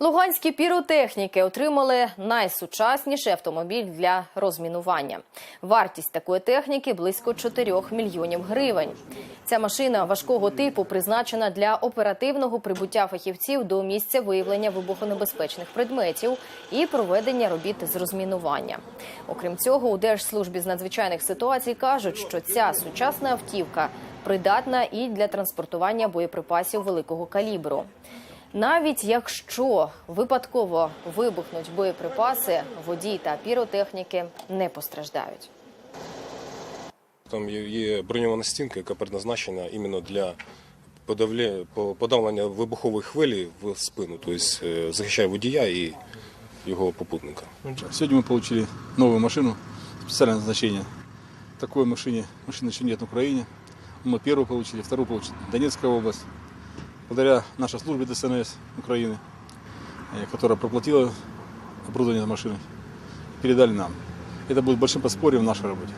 Луганські піротехніки отримали найсучасніший автомобіль для розмінування. Вартість такої техніки близько 4 мільйонів гривень. Ця машина важкого типу призначена для оперативного прибуття фахівців до місця виявлення вибухонебезпечних предметів і проведення робіт з розмінування. Окрім цього, у Держслужбі з надзвичайних ситуацій кажуть, що ця сучасна автівка придатна і для транспортування боєприпасів великого калібру. Навіть якщо випадково вибухнуть боєприпаси, водій та піротехніки не постраждають. Там є- є броньована стінка, яка предназначена іменно для подавле- по- подавлення вибухової хвилі в спину, тобто е, захищає водія і його попутника. Сегодня мы получили новую машину специального назначения. Такой машине, машины еще нет в Украине. Мы первую получили, вторую получили Донецкая область. Благодаря нашей службе ДСНС Украины, э, которая проплатила оборудование машины, передали нам. Это будет большим подспорьем в нашей работе.